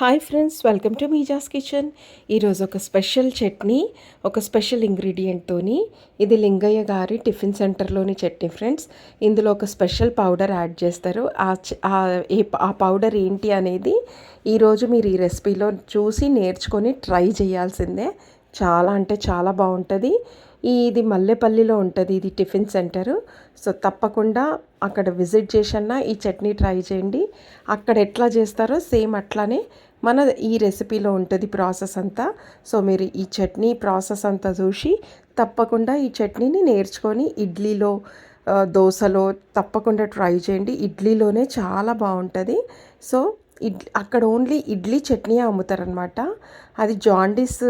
Hi friends welcome to Meeja's kitchen. ఈరోజు ఒక special chutney ఒక స్పెషల్ ఇంగ్రీడియంట్తోని ఇది లింగయ్య గారి టిఫిన్ సెంటర్లోని చట్నీ ఫ్రెండ్స్. ఇందులో ఒక స్పెషల్ పౌడర్ యాడ్ చేస్తారు. ఆ పౌడర్ ఏంటి అనేది ఈరోజు మీరు ఈ రెసిపీలో చూసి నేర్చుకొని ట్రై చేయాల్సిందే. చాలా అంటే చాలా బాగుంటుంది. ఇది మల్లెపల్లిలో ఉంటుంది ఇది టిఫిన్ సెంటరు. సో తప్పకుండా అక్కడ విజిట్ చేసన్నా ఈ చట్నీ ట్రై చేయండి. అక్కడ ఎట్లా చేస్తారో సేమ్ అట్లానే మన ఈ రెసిపీలో ఉంటుంది ప్రాసెస్ అంతా. సో మీరు ఈ చట్నీ ప్రాసెస్ అంతా చూసి తప్పకుండా ఈ చట్నీని నేర్చుకొని ఇడ్లీలో దోశలో తప్పకుండా ట్రై చేయండి. ఇడ్లీలోనే చాలా బాగుంటుంది. సో ఇడ్లీ అక్కడ ఓన్లీ ఇడ్లీ చట్నీ అమ్ముతారనమాట అది జాండీస్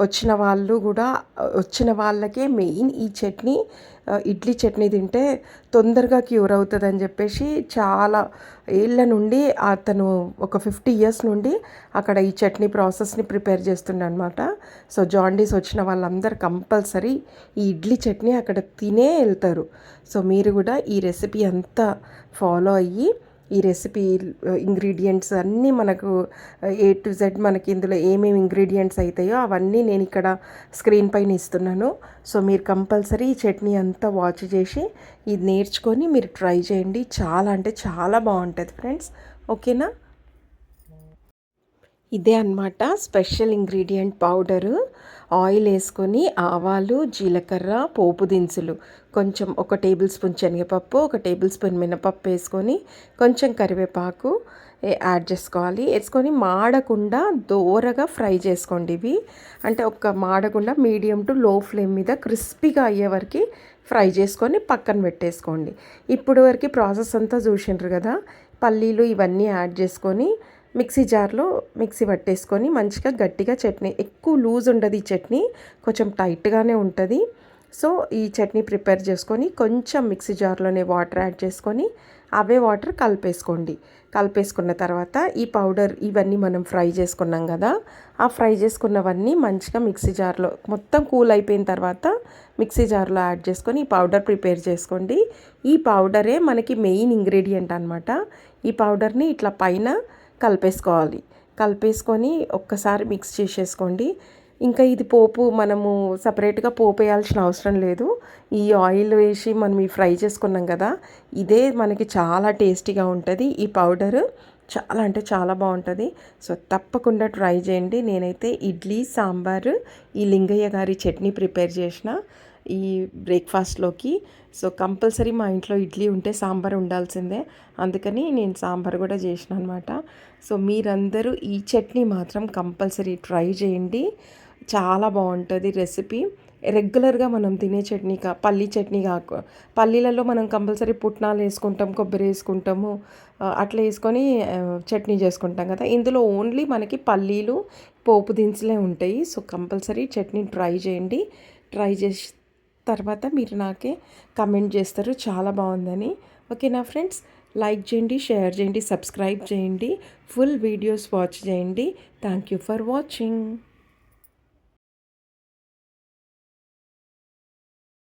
వచ్చిన వాళ్ళు కూడా వచ్చిన వాళ్ళకే మెయిన్ ఈ చట్నీ ఇడ్లీ చట్నీ తింటే తొందరగా క్యూర్ అవుతుంది అని చెప్పేసి చాలా ఏళ్ళ నుండి అతను ఒక ఫిఫ్టీ ఇయర్స్ నుండి అక్కడ ఈ చట్నీ ప్రాసెస్ని ప్రిపేర్ చేస్తుండనమాట సో జాండీస్ వచ్చిన వాళ్ళందరూ కంపల్సరీ ఈ ఇడ్లీ చట్నీ అక్కడ తినే వెళ్తారు. సో మీరు కూడా ఈ రెసిపీ అంతా ఫాలో అయ్యి ఈ రెసిపీ ఇంగ్రీడియంట్స్ అన్నీ మనకు ఏ టు జెడ్ మనకి ఇందులో ఏమేమి ఇంగ్రీడియంట్స్ అవుతాయో అవన్నీ నేను ఇక్కడ స్క్రీన్ పైన ఇస్తున్నాను. సో మీరు కంపల్సరీ ఈ చట్నీ అంతా వాచ్ చేసి ఇది నేర్చుకొని మీరు ట్రై చేయండి. చాలా అంటే చాలా బాగుంటుంది ఫ్రెండ్స్ ఓకేనా ఇదే అనమాట స్పెషల్ ఇంగ్రీడియంట్ పౌడరు ఆయిల్ వేసుకొని ఆవాలు జీలకర్ర పోపు దినుసులు కొంచెం ఒక టేబుల్ స్పూన్ శనగపప్పు ఒక టేబుల్ స్పూన్ మినపప్పు వేసుకొని కొంచెం కరివేపాకు యాడ్ చేసుకోవాలి. వేసుకొని మాడకుండా దోరగా ఫ్రై చేసుకోండి ఇవి. అంటే ఒక మాడకుండా మీడియం టు లో ఫ్లేమ్ మీద క్రిస్పీగా అయ్యే వరకు ఫ్రై చేసుకొని పక్కన పెట్టేసుకోండి. ఇప్పుడు వరకు ప్రాసెస్ అంతా చూసిండ్రు కదా. పల్లీలు ఇవన్నీ యాడ్ చేసుకొని మిక్సీ జార్లో మిక్సీ పట్టేసుకొని మంచిగా గట్టిగా చట్నీ ఎక్కువ లూజ్ ఉండదు ఈ చట్నీ కొంచెం టైట్గానే ఉంటుంది. సో ఈ చట్నీ ప్రిపేర్ చేసుకొని కొంచెం మిక్సీ జార్లోనే వాటర్ యాడ్ చేసుకొని అవే వాటర్ కలిపేసుకోండి. కలిపేసుకున్న తర్వాత ఈ పౌడర్ ఇవన్నీ మనం ఫ్రై చేసుకున్నాం కదా ఆ ఫ్రై చేసుకున్నవన్నీ మంచిగా మిక్సీ జార్లో మొత్తం కూల్ అయిపోయిన తర్వాత మిక్సీ జార్లో యాడ్ చేసుకొని ఈ పౌడర్ ప్రిపేర్ చేసుకోండి. ఈ పౌడరే మనకి మెయిన్ ఇంగ్రీడియంట్ అనమాట ఈ పౌడర్ని ఇట్లా పైన కలిపేసుకోవాలి. కలిపేసుకొని ఒక్కసారి మిక్స్ చేసేసుకోండి. ఇంకా ఇది పోపు మనము సపరేట్గా పోపు వేయాల్సిన అవసరం లేదు. ఈ ఆయిల్ వేసి మనం ఈ ఫ్రై చేసుకున్నాం కదా ఇదే మనకి చాలా టేస్టీగా ఉంటుంది. ఈ పౌడర్ చాలా అంటే చాలా బాగుంటుంది. సో తప్పకుండా ట్రై చేయండి. నేనైతే ఇడ్లీ సాంబారు ఈ లింగయ్య గారి చట్నీ ప్రిపేర్ చేసిన. ఈ బ్రేక్ఫాస్ట్లోకి. సో కంపల్సరీ మా ఇంట్లో ఇడ్లీ ఉంటే సాంబార్ ఉండాల్సిందే. అందుకని నేను సాంబార్ కూడా చేసిన అనమాట సో మీరందరూ ఈ చట్నీ మాత్రం కంపల్సరీ ట్రై చేయండి. చాలా బాగుంటుంది రెసిపీ. రెగ్యులర్గా మనం తినే చట్నీ కా పల్లీ చట్నీ కాకు పల్లీలలో మనం కంపల్సరీ పుట్నాలు వేసుకుంటాం కొబ్బరి వేసుకుంటాము. అట్లా వేసుకొని చట్నీ చేసుకుంటాం కదా. ఇందులో ఓన్లీ మనకి పల్లీలు పోపు దినుసులే ఉంటాయి. సో కంపల్సరీ చట్నీ ట్రై చేయండి. ట్రై చేసి తర్వాత మీరు నాకే కమెంట్ చేస్తారు. చాలా బాగుందని. ఓకేనా ఫ్రెండ్స్ లైక్ చేయండి షేర్ చేయండి సబ్స్క్రైబ్ చేయండి. ఫుల్ వీడియోస్ వాచ్ చేయండి. Thank you for watching